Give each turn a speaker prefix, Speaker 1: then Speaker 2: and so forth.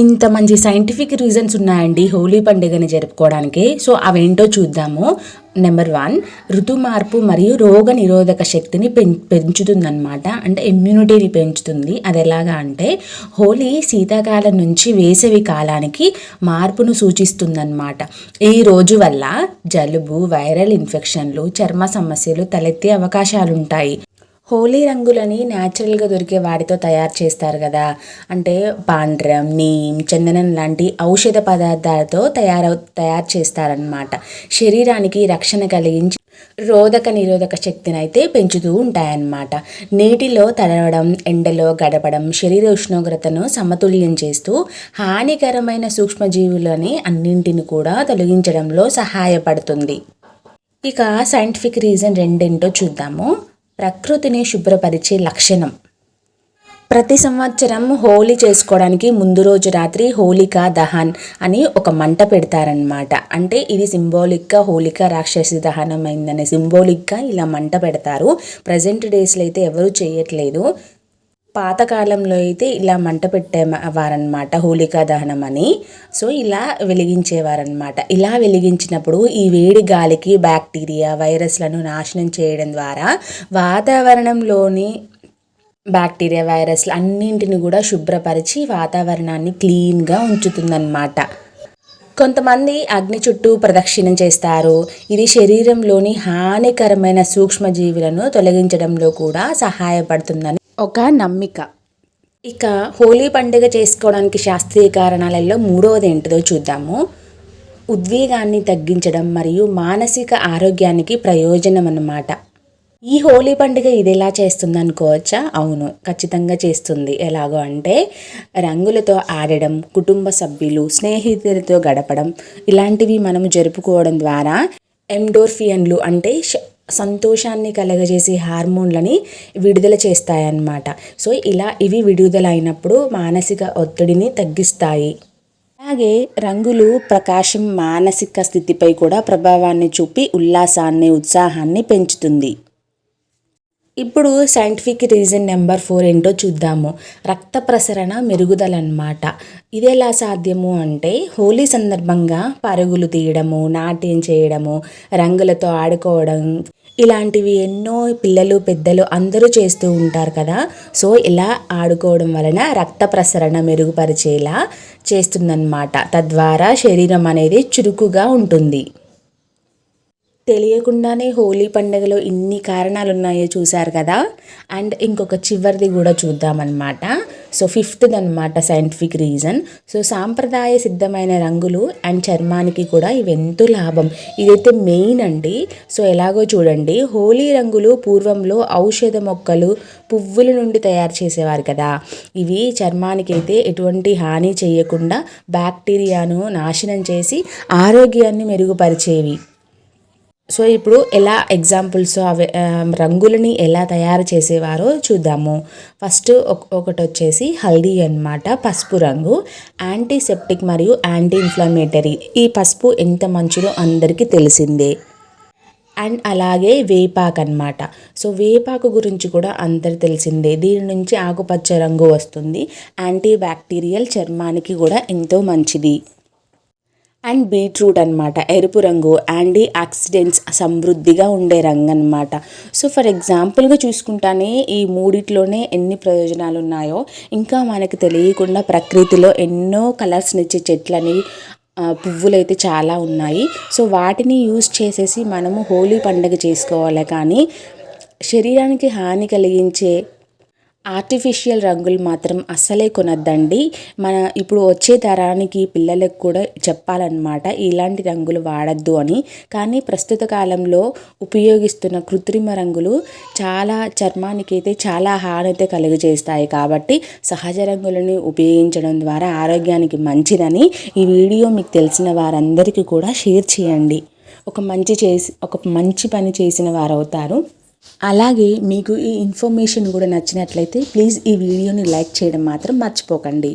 Speaker 1: ఇంత మంచి scientific reasons ఉన్నాయండి హోలీ పండుగని జరుపుకోవడానికి. సో అవేంటో చూద్దాము. నెంబర్ వన్ ఋతు మార్పు మరియు రోగ నిరోధక శక్తిని పెం పెంచుతుందన్నమాట. అంటే ఇమ్యూనిటీని పెంచుతుంది. అది ఎలాగా అంటే హోలీ శీతాకాలం నుంచి వేసవి కాలానికి మార్పును సూచిస్తుందన్నమాట. ఈ రోజు వల్ల జలుబు వైరల్ ఇన్ఫెక్షన్లు చర్మ సమస్యలు తలెత్తే అవకాశాలు ఉంటాయి హోలీ రంగులని న్యాచురల్గా దొరికే వాటితో తయారు చేస్తారు కదా. అంటే పాండ్రం నీమ్ చందనం లాంటి ఔషధ పదార్థాలతో తయారవు తయారు చేస్తారనమాట శరీరానికి రక్షణ కలిగించి రోధక నిరోధక శక్తిని అయితే పెంచుతూ ఉంటాయన్నమాట. నీటిలో తడవడం ఎండలో గడపడం శరీర ఉష్ణోగ్రతను సమతుల్యం చేస్తూ హానికరమైన సూక్ష్మజీవులని అన్నింటిని కూడా తొలగించడంలో సహాయపడుతుంది. ఇక సైంటిఫిక్ రీజన్ రెండేంటో చూద్దాము. ప్రకృతిని శుభ్రపరిచే లక్షణం. ప్రతి సంవత్సరం హోలీ చేసుకోవడానికి ముందు రోజు రాత్రి హోలికా దహన్ అని ఒక మంట పెడతారనమాట అంటే ఇది సింబాలిక్గా హోలికా రాక్షసి దహనం అయిందని సింబాలిక్గా ఇలా మంట పెడతారు. ప్రజెంట్ డేస్లో అయితే ఎవరు చేయట్లేదు. పాతకాలంలో అయితే ఇలా మంట పెట్టేవారనమాట హోలికా దహనం అని. సో ఇలా వెలిగించేవారనమాట ఇలా వెలిగించినప్పుడు ఈ వేడి గాలికి బ్యాక్టీరియా వైరస్లను నాశనం చేయడం ద్వారా వాతావరణంలోని బ్యాక్టీరియా వైరస్లు అన్నింటిని కూడా శుభ్రపరిచి వాతావరణాన్ని క్లీన్గా ఉంచుతుందన్నమాట. కొంతమంది అగ్ని చుట్టూ ప్రదక్షిణం చేస్తారు. ఇది శరీరంలోని హానికరమైన సూక్ష్మజీవులను తొలగించడంలో కూడా సహాయపడుతుందని ఒక నమ్మిక. ఇక హోలీ పండుగ చేసుకోవడానికి శాస్త్రీయ కారణాలలో మూడవది ఏంటిదో చూద్దాము. ఉద్వేగాన్ని తగ్గించడం మరియు మానసిక ఆరోగ్యానికి ప్రయోజనం అన్నమాట. ఈ హోలీ పండుగ ఇది ఎలా చేస్తుంది అనుకోవచ్చా? అవును ఖచ్చితంగా చేస్తుంది. ఎలాగో అంటే రంగులతో ఆడడం కుటుంబ సభ్యులు స్నేహితులతో గడపడం ఇలాంటివి మనము జరుపుకోవడం ద్వారా ఎండోర్ఫియన్లు అంటే సంతోషాన్ని కలగజేసే హార్మోన్లని విడుదల చేస్తాయన్నమాట. సో ఇలా ఇవి విడుదలైనప్పుడు మానసిక ఒత్తిడిని తగ్గిస్తాయి. అలాగే రంగులు ప్రకాశం మానసిక స్థితిపై కూడా ప్రభావాన్ని చూపి ఉల్లాసాన్ని ఉత్సాహాన్ని పెంచుతుంది. ఇప్పుడు సైంటిఫిక్ రీజన్ నెంబర్ ఫోర్ ఏంటో చూద్దాము. రక్త ప్రసరణ మెరుగుదల అనమాట ఇది ఎలా సాధ్యము అంటే హోలీ సందర్భంగా పరుగులు తీయడము నాట్యం చేయడము రంగులతో ఆడుకోవడం ఇలాంటివి ఎన్నో పిల్లలు పెద్దలు అందరూ చేస్తూ ఉంటారు కదా. సో ఇలా ఆడుకోవడం వలన రక్త ప్రసరణ మెరుగుపరిచేలా చేస్తుందన్నమాట. తద్వారా శరీరం అనేది చురుకుగా ఉంటుంది. తెలియకుండానే హోలీ పండుగలో ఇన్ని కారణాలు ఉన్నాయో చూశారు కదా. అండ్ ఇంకొక చివరిది కూడా చూద్దామన్నమాట. సో ఫిఫ్త్ది అనమాట సైంటిఫిక్ రీజన్ సో సాంప్రదాయ సిద్ధమైన రంగులు అండ్ చర్మానికి కూడా ఇవి ఎంతో లాభం. ఇదైతే మెయిన్ అండి. సో ఎలాగో చూడండి. హోలీ రంగులు పూర్వంలో ఔషధ మొక్కలు పువ్వుల నుండి తయారు చేసేవారు కదా. ఇవి చర్మానికి అయితే ఎటువంటి హాని చేయకుండా బ్యాక్టీరియాను నాశనం చేసి ఆరోగ్యాన్ని మెరుగుపరిచేవి. సో ఇప్పుడు ఎలా ఎగ్జాంపుల్స్ అవి రంగులని ఎలా తయారు చేసేవారో చూద్దాము. ఫస్ట్ ఒకటి వచ్చేసి హల్దీ అనమాట పసుపు రంగు యాంటీసెప్టిక్ మరియు యాంటీ ఇన్ఫ్లమేటరీ ఈ పసుపు ఎంత మంచిదో అందరికీ తెలిసిందే. అండ్ అలాగే వేపాకు అనమాట సో వేపాకు గురించి కూడా అందరు తెలిసిందే. దీని నుంచి ఆకుపచ్చ రంగు వస్తుంది. యాంటీ బ్యాక్టీరియల్ చర్మానికి కూడా ఎంతో మంచిది. అండ్ బీట్రూట్ అనమాట ఎరుపు రంగు యాంటీ ఆక్సిడెంట్స్ సమృద్ధిగా ఉండే రంగు అనమాట సో ఫర్ ఎగ్జాంపుల్గా చూసుకుంటానే ఈ మూడిట్లోనే ఎన్ని ప్రయోజనాలు ఉన్నాయో ఇంకా మనకు తెలియకుండా ప్రకృతిలో ఎన్నో కలర్స్నిచ్చే చెట్లని పువ్వులు అయితే చాలా ఉన్నాయి. సో వాటిని యూజ్ చేసేసి మనము హోలీ పండుగ చేసుకోవాలి కానీ శరీరానికి హాని కలిగించే ఆర్టిఫిషియల్ రంగులు మాత్రం అస్సలే కొనద్దండి. మన ఇప్పుడు వచ్చే తరానికి పిల్లలకు కూడా చెప్పాలన్నమాట ఇలాంటి రంగులు వాడద్దు అని. కానీ ప్రస్తుత కాలంలో ఉపయోగిస్తున్న కృత్రిమ రంగులు చాలా చర్మానికి అయితే చాలా హాని అయితే కలుగజేస్తాయి. కాబట్టి సహజ రంగులను ఉపయోగించడం ద్వారా ఆరోగ్యానికి మంచిదని ఈ వీడియో మీకు తెలిసిన వారందరికీ కూడా షేర్ చేయండి. ఒక మంచి చేసి ఒక మంచి పని చేసిన వారు అవుతారు అలాగే మీకు ఈ ఇన్ఫర్మేషన్ కూడా నచ్చినట్లయితే ప్లీజ్ ఈ వీడియోని లైక్ చేయడం మాత్రం మర్చిపోకండి.